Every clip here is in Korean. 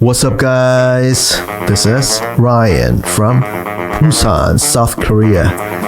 What's up, guys? This is Ryan from Busan, South Korea.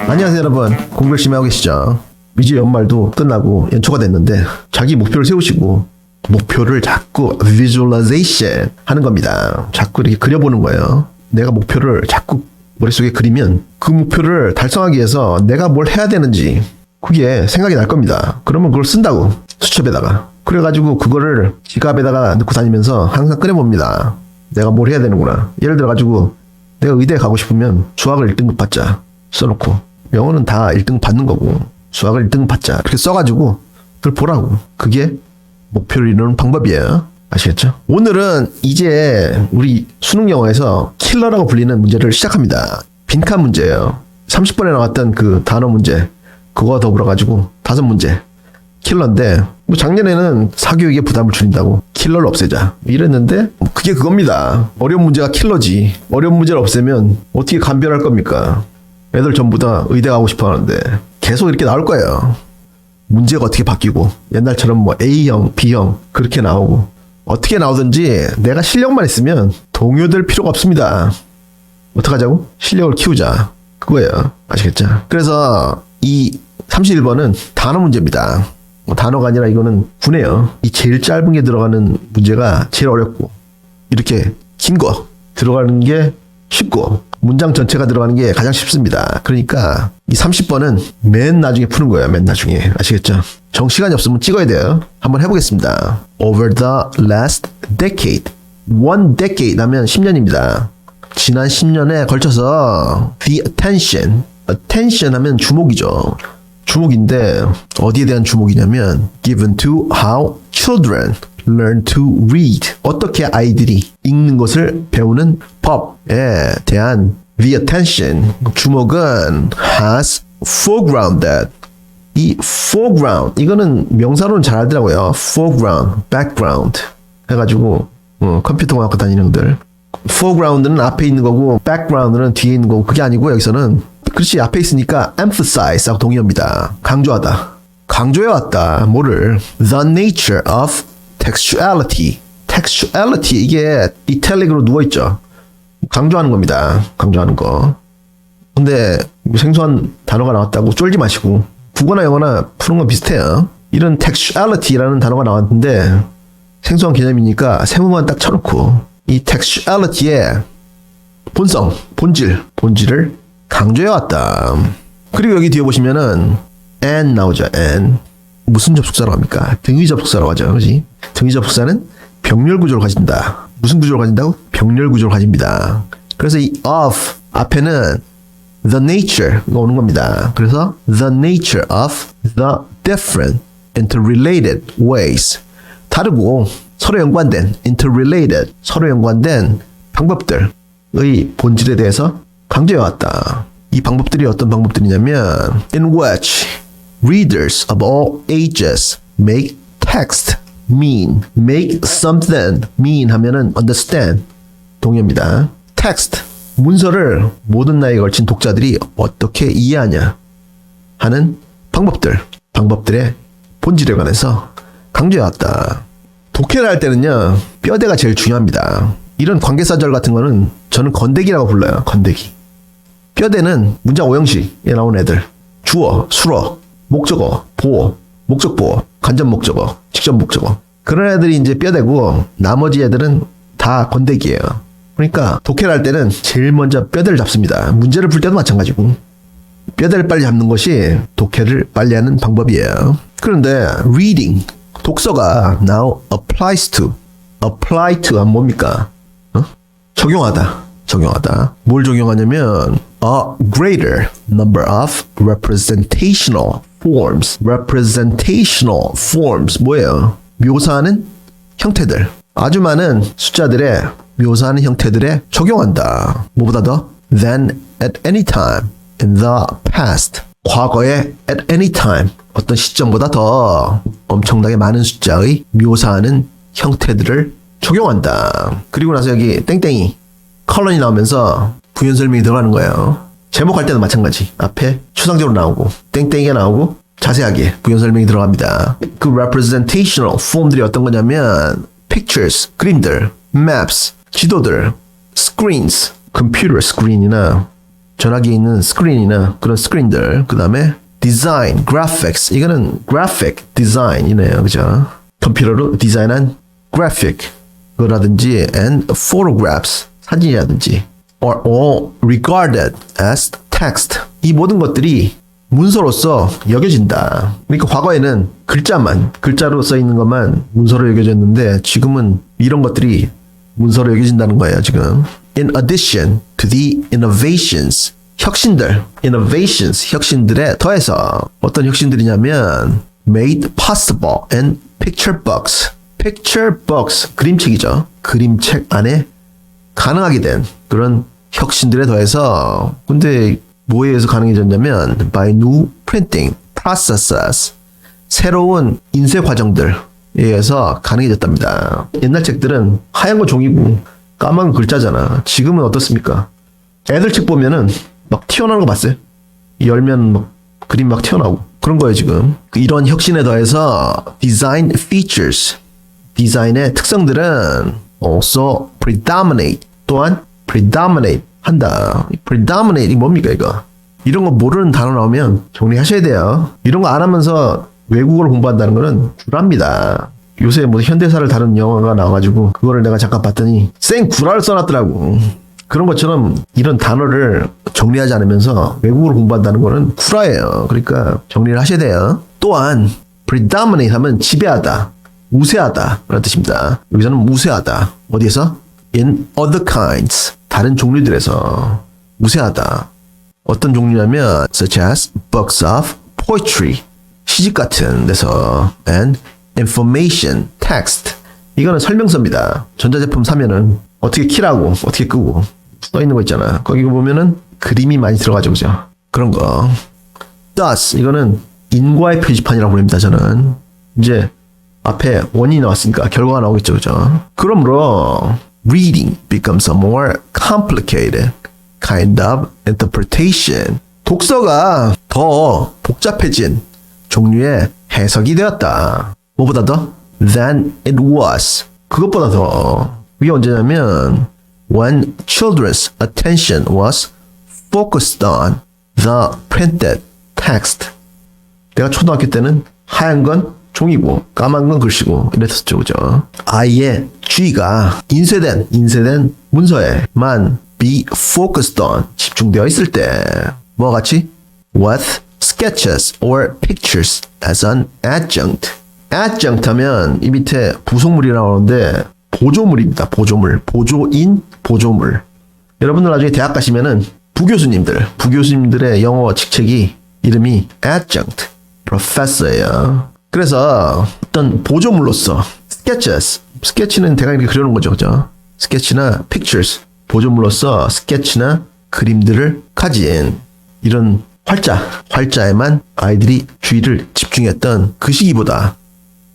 안녕하세요, 여러분. 공부 열심히 하고 계시죠? 이제 연말도 끝나고 연초가 됐는데 자기 목표를 세우시고 목표를 자꾸 visualization 하는 겁니다. 자꾸 이렇게 그려보는 거예요. 내가 목표를 자꾸 머릿속에 그리면 그 목표를 달성하기 위해서 내가 뭘 해야 되는지 그게 생각이 날 겁니다. 그러면 그걸 쓴다고 수첩에다가 그래가지고 그거를 지갑에다가 넣고 다니면서 항상 꺼내봅니다. 내가 뭘 해야 되는구나. 예를 들어가지고 내가 의대에 가고 싶으면 수학을 1등급 받자 써놓고 영어는 다 1등 받는 거고 수학을 1등 받자 이렇게 써가지고 그걸 보라고 그게 목표를 이루는 방법이에요. 아시겠죠? 오늘은 이제 우리 수능 영어에서 킬러라고 불리는 문제를 시작합니다. 빈칸 문제예요. 30번에 나왔던 그 단어 문제 그거와 더불어 가지고 다섯 문제 킬러인데 뭐 작년에는 사교육에 부담을 줄인다고 킬러를 없애자 이랬는데 그게 그겁니다. 어려운 문제가 킬러지. 어려운 문제를 없애면 어떻게 감별할 겁니까? 애들 전부 다 의대 가고 싶어 하는데 계속 이렇게 나올 거예요. 문제가 어떻게 바뀌고 옛날처럼 뭐 A형, B형 그렇게 나오고 어떻게 나오든지 내가 실력만 있으면 동요될 필요가 없습니다. 어떡하자고? 실력을 키우자. 그거예요. 아시겠죠? 그래서 이 31번은 단어 문제입니다. 뭐 단어가 아니라 이거는 분해요. 이 제일 짧은 게 들어가는 문제가 제일 어렵고 이렇게 긴 거 들어가는 게 쉽고 문장 전체가 들어가는 게 가장 쉽습니다. 그러니까 이 30번은 맨 나중에 푸는 거예요. 맨 나중에. 아시겠죠? 정 시간이 없으면 찍어야 돼요. 한번 해보겠습니다. Over the last decade. One decade 하면 10년입니다. 지난 10년에 걸쳐서 the attention. attention 하면 주목이죠. 주목인데 어디에 대한 주목이냐면 given to how children learn to read. 어떻게 아이들이 읽는 것을 배우는 법에 대한 the attention. 주목은 has foregrounded. 이 foreground 이거는 명사로는 잘 알더라고요. foreground, background 해가지고 어, 컴퓨터 공학과 다니는 분들 foreground는 앞에 있는 거고 background는 뒤에 있는 거고 그게 아니고 여기서는 그렇지 앞에 있으니까 emphasize하고 동의어입니다. 강조하다. 강조해왔다. 뭐를 the nature of textuality. textuality 이게 이탈릭으로 누워있죠. 강조하는 겁니다. 강조하는 거. 근데 생소한 단어가 나왔다고 쫄지 마시고 국어나 영어나 푸는 건 비슷해요. 이런 textuality라는 단어가 나왔는데 생소한 개념이니까 세모만 딱 쳐놓고 이 textuality의 본성, 본질, 본질을 강조해왔다. 그리고 여기 뒤에 보시면은 and 나오죠. and 무슨 접속사로 합니까? 등위 접속사로 하죠. 그지? 등위 접속사는 병렬 구조를 가진다. 무슨 구조를 가진다고? 병렬 구조를 가집니다. 그래서 이 of 앞에는 the nature 가 오는 겁니다. 그래서 the nature of the different interrelated ways 다르고 서로 연관된 interrelated 서로 연관된 방법들의 본질에 대해서 강조해왔다. 이 방법들이 어떤 방법들이냐면 in which readers of all ages make text mean make something mean 하면은 understand 동의입니다. text 문서를 모든 나이에 걸친 독자들이 어떻게 이해하냐 하는 방법들 방법들의 본질에 관해서 강조해왔다. 독해를 할 때는요 뼈대가 제일 중요합니다. 이런 관계사절 같은 거는 저는 건대기라고 불러요. 건대기. 뼈대는 문장 오형식에 나온 애들. 주어, 수어, 목적어, 보어, 목적 보어, 간접 목적어, 직접 목적어. 그런 애들이 이제 뼈대고 나머지 애들은 다 건대기예요. 그러니까 독해를 할 때는 제일 먼저 뼈대를 잡습니다. 문제를 풀 때도 마찬가지고. 뼈대를 빨리 잡는 것이 독해를 빨리 하는 방법이에요. 그런데 reading, 독서가 now applies to, apply to 하면 뭡니까? 어? 적용하다. 적용하다. 뭘 적용하냐면 a greater number of representational forms. representational forms 뭐예요? 묘사하는 형태들. 아주 많은 숫자들의 묘사하는 형태들에 적용한다. 뭐보다 더? than at any time in the past. 과거에 at any time 어떤 시점보다 더 엄청나게 많은 숫자의 묘사하는 형태들을 적용한다. 그리고 나서 여기 땡땡이 컬런이 나오면서 부연 설명이 들어가는 거예요. 제목할 때도 마찬가지. 앞에 추상적으로 나오고 땡땡이가 나오고 자세하게 부연 설명이 들어갑니다. 그 representational form들이 어떤 거냐면 pictures 그림들, maps 지도들, screens, 컴퓨터 스크린이나 전화기에 있는 스크린이나 그런 스크린들, 그 다음에 design, graphics, 이거는 graphic design이네요, 그죠? 컴퓨터로 디자인한 graphic, 그라든지 and photographs, 사진이라든지 are all regarded as text. 이 모든 것들이 문서로서 여겨진다. 그러니까 과거에는 글자만, 글자로 써 있는 것만 문서로 여겨졌는데 지금은 이런 것들이 문서로 여겨진다는 거예요, 지금. In addition to the innovations, 혁신들, innovations, 혁신들에 더해서 어떤 혁신들이냐면 made possible and picture books. picture books, 그림책이죠. 그림책 안에 가능하게 된 그런 혁신들에 더해서 근데 뭐에 의해서 가능해졌냐면 by new printing processes 새로운 인쇄 과정들에 의해서 가능해졌답니다. 옛날 책들은 하얀 거 종이고 까만 거 글자잖아. 지금은 어떻습니까? 애들 책 보면은 막 튀어나오는 거 봤어요? 열면 막 그림 막 튀어나오고 그런 거예요 지금. 이런 혁신에 더해서 design features 디자인의 특성들은 also predominate 또한 predominate 한다. 이 predominate 이 뭡니까 이거? 이런 거 모르는 단어 나오면 정리하셔야 돼요. 이런 거 안 하면서 외국어를 공부한다는 거는 구랍니다. 요새 뭐 현대사를 다룬 영화가 나와가지고 그거를 내가 잠깐 봤더니 생 구라를 써놨더라고. 그런 것처럼 이런 단어를 정리하지 않으면서 외국어를 공부한다는 거는 구라예요. 그러니까 정리를 하셔야 돼요. 또한 predominate 하면 지배하다. 우세하다 라는 뜻입니다. 여기서는 우세하다. 어디에서? In other kinds. 다른 종류들에서 우세하다. 어떤 종류냐면 such as books of poetry. 시집 같은 데서 and information text. 이거는 설명서입니다. 전자제품 사면은 어떻게 키라고 어떻게 끄고 써 있는 거 있잖아. 거기 보면은 그림이 많이 들어가죠. 그죠? 그런 거. thus 이거는 인과의 표지판이라고 부릅니다. 저는 이제 앞에 원인이 나왔으니까 결과가 나오겠죠, 그죠? 그러므로 reading becomes a more complicated kind of interpretation. 독서가 더 복잡해진 종류의 해석이 되었다. 뭐보다 더? than it was. 그것보다 더. 그게 언제냐면 when children's attention was focused on the printed text. 내가 초등학교 때는 하얀 건 종이고 까만 건 글씨고 이랬었죠 그죠? 아이의 주의가 인쇄된 인쇄된 문서에만 be focused on 집중되어 있을 때 뭐와 같이? with sketches or pictures as an adjunct. adjunct 하면 이 밑에 부속물이라고 하는데 보조물입니다 보조물. 보조인 보조물. 여러분들 나중에 대학 가시면은 부교수님들 부교수님들의 영어 직책이 이름이 adjunct professor예요 그래서 어떤 보조물로서 sketches, 스케치는 대강 이렇게 그려놓은 거죠, 그죠? 스케치나 pictures, 보조물로서 스케치나 그림들을 가진 이런 활자, 활자에만 아이들이 주의를 집중했던 그 시기보다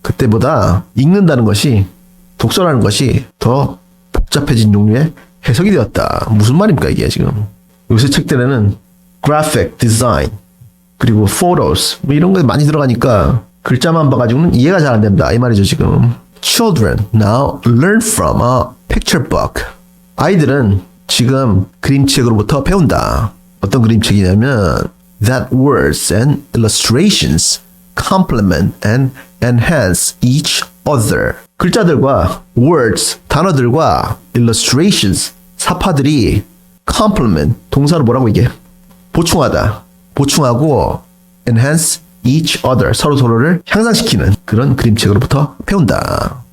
그때보다 읽는다는 것이 독서라는 것이 더 복잡해진 종류의 해석이 되었다. 무슨 말입니까 이게 지금? 요새 책들에는 graphic design 그리고 photos 뭐 이런 거 많이 들어가니까 글자만 봐가지고는 이해가 잘안 된다. 이 말이죠, 지금. Children now learn from a picture book. 아이들은 지금 그림책으로부터 배운다. 어떤 그림책이냐면 that words and illustrations complement and enhance each other. 글자들과 words, 단어들과 illustrations, 사파들이 complement, 동사로 뭐라고 이게? 보충하다. 보충하고 enhance each other 서로 서로를 향상시키는 그런 그림책으로부터 배운다.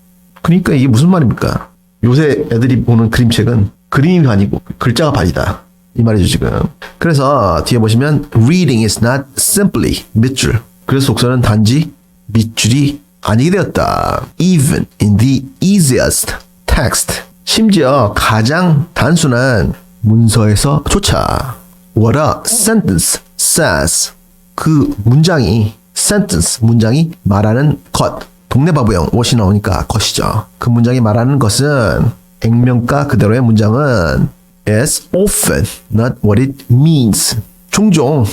그러니까 이게 무슨 말입니까? 요새 애들이 보는 그림책은 그림이 아니고 글자가 반이다. 이 말이죠 지금. 그래서 뒤에 보시면 reading is not simply 밑줄. 그래서 독서는 단지 밑줄이 아니게 되었다. Even in the easiest text. 심지어 가장 단순한 문서에서조차 what a sentence says 그 문장이 sentence 문장이 말하는 것 동네 바보형 what이 나오니까 것이죠. 그 문장이 말하는 것은 액면가 그대로의 문장은 is often not what it means. 종종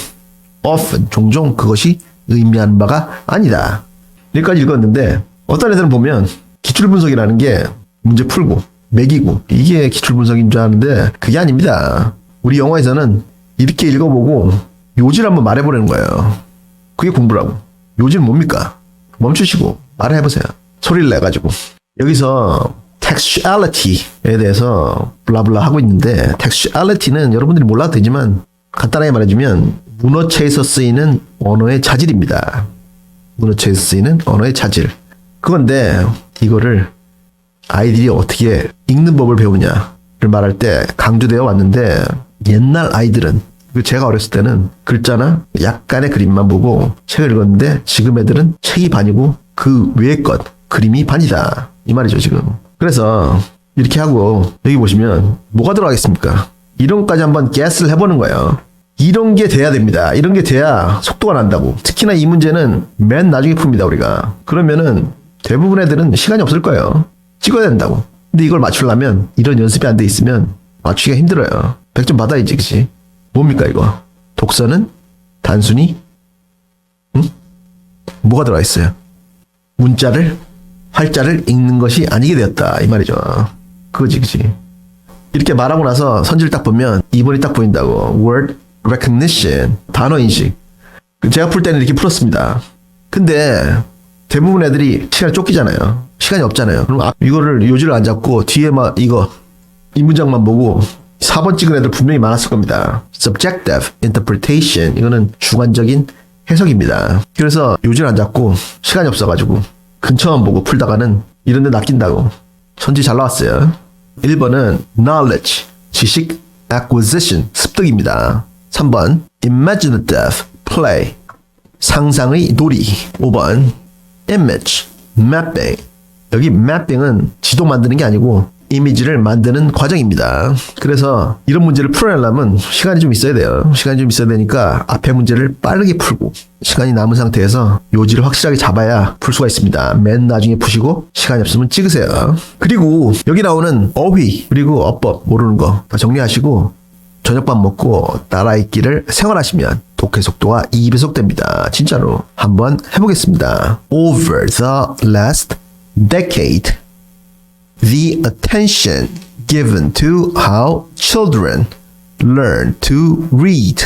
often 종종 그것이 의미하는 바가 아니다. 여기까지 읽었는데 어떤 애들은 보면 기출 분석이라는 게 문제 풀고 매기고 이게 기출 분석인 줄 아는데 그게 아닙니다. 우리 영어에서는 이렇게 읽어보고 요지를 한번 말해보라는 거예요. 그게 공부라고. 요지는 뭡니까? 멈추시고 말을 해보세요. 소리를 내가지고. 여기서 textuality에 대해서 블라블라 하고 있는데 textuality는 여러분들이 몰라도 되지만 간단하게 말해주면 문어체에서 쓰이는 언어의 자질입니다. 문어체에서 쓰이는 언어의 자질. 그건데 이거를 아이들이 어떻게 읽는 법을 배우냐를 말할 때 강조되어 왔는데 옛날 아이들은 그 제가 어렸을 때는 글자나 약간의 그림만 보고 책을 읽었는데 지금 애들은 책이 반이고 그 외의 것 그림이 반이다. 이 말이죠 지금. 그래서 이렇게 하고 여기 보시면 뭐가 들어가겠습니까? 이런 것까지 한번 게스를 해보는 거예요. 이런 게 돼야 됩니다. 이런 게 돼야 속도가 난다고. 특히나 이 문제는 맨 나중에 풉니다 우리가. 그러면은 대부분 애들은 시간이 없을 거예요. 찍어야 된다고. 근데 이걸 맞추려면 이런 연습이 안 돼 있으면 맞추기가 힘들어요. 100점 받아야지 그치 뭡니까 이거? 독서는 단순히 응? 뭐가 들어가 있어요? 문자를 활자를 읽는 것이 아니게 되었다 이 말이죠. 그거지 그치 이렇게 말하고 나서 선지를 딱 보면 2번이 딱 보인다고. Word recognition 단어 인식. 제가 풀 때는 이렇게 풀었습니다. 근데 대부분 애들이 시간이 쫓기잖아요. 시간이 없잖아요. 그럼 앞- 이거를 요지를 안 잡고 뒤에 막 이거 이 문장만 보고 4번 찍은 애들 분명히 많았을 겁니다. subjective interpretation 이거는 주관적인 해석입니다. 그래서 요지를 안 잡고 시간이 없어가지고 근처만 보고 풀다가는 이런 데 낚인다고 선지 잘 나왔어요. 1번은 knowledge 지식 acquisition 습득입니다. 3번 imaginative play 상상의 놀이 5번 image mapping 여기 mapping은 지도 만드는 게 아니고 이미지를 만드는 과정입니다. 그래서 이런 문제를 풀어내려면 시간이 좀 있어야 돼요. 시간이 좀 있어야 되니까 앞에 문제를 빠르게 풀고 시간이 남은 상태에서 요지를 확실하게 잡아야 풀 수가 있습니다. 맨 나중에 푸시고 시간이 없으면 찍으세요. 그리고 여기 나오는 어휘 그리고 어법 모르는 거 다 정리하시고 저녁밥 먹고 따라읽기를 생활하시면 독해 속도가 2배속 됩니다. 진짜로 한번 해보겠습니다. Over the last decade, the attention given to how children learn to read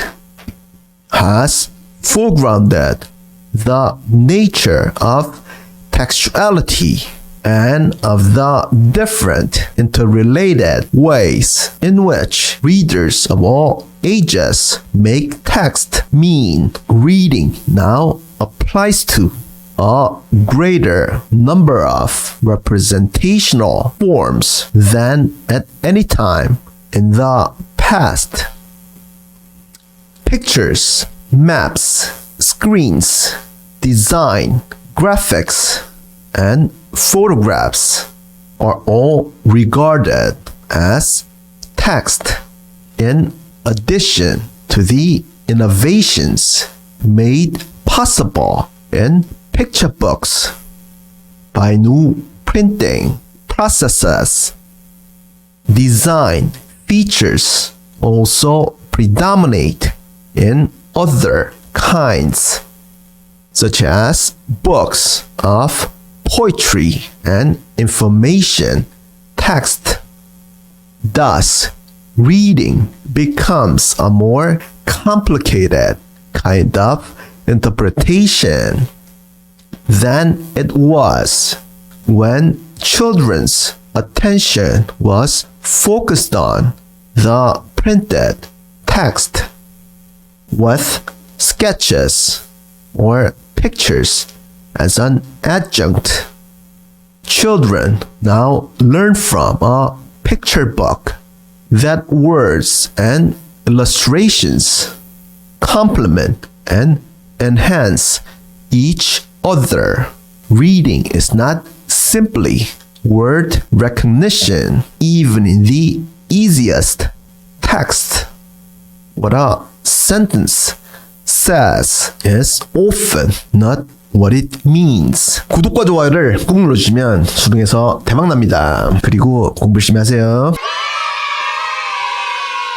has foregrounded the nature of textuality and of the different interrelated ways in which readers of all ages make text mean reading now applies to a greater number of representational forms than at any time in the past. Pictures, maps, screens, design, graphics, and photographs are all regarded as text. In addition to the innovations made possible in picture books by new printing processes design features also predominate in other kinds, such as books of poetry and information text. Thus, reading becomes a more complicated kind of interpretation than it was when children's attention was focused on the printed text with sketches or pictures as an adjunct. Children now learn from a picture book that words and illustrations complement and enhance each other. Reading is not simply word recognition, even in the easiest text. What a sentence says is often not what it means. 구독과 좋아요를 꾹 눌러주시면 수능에서 대박 납니다. 그리고 공부 열심히 하세요.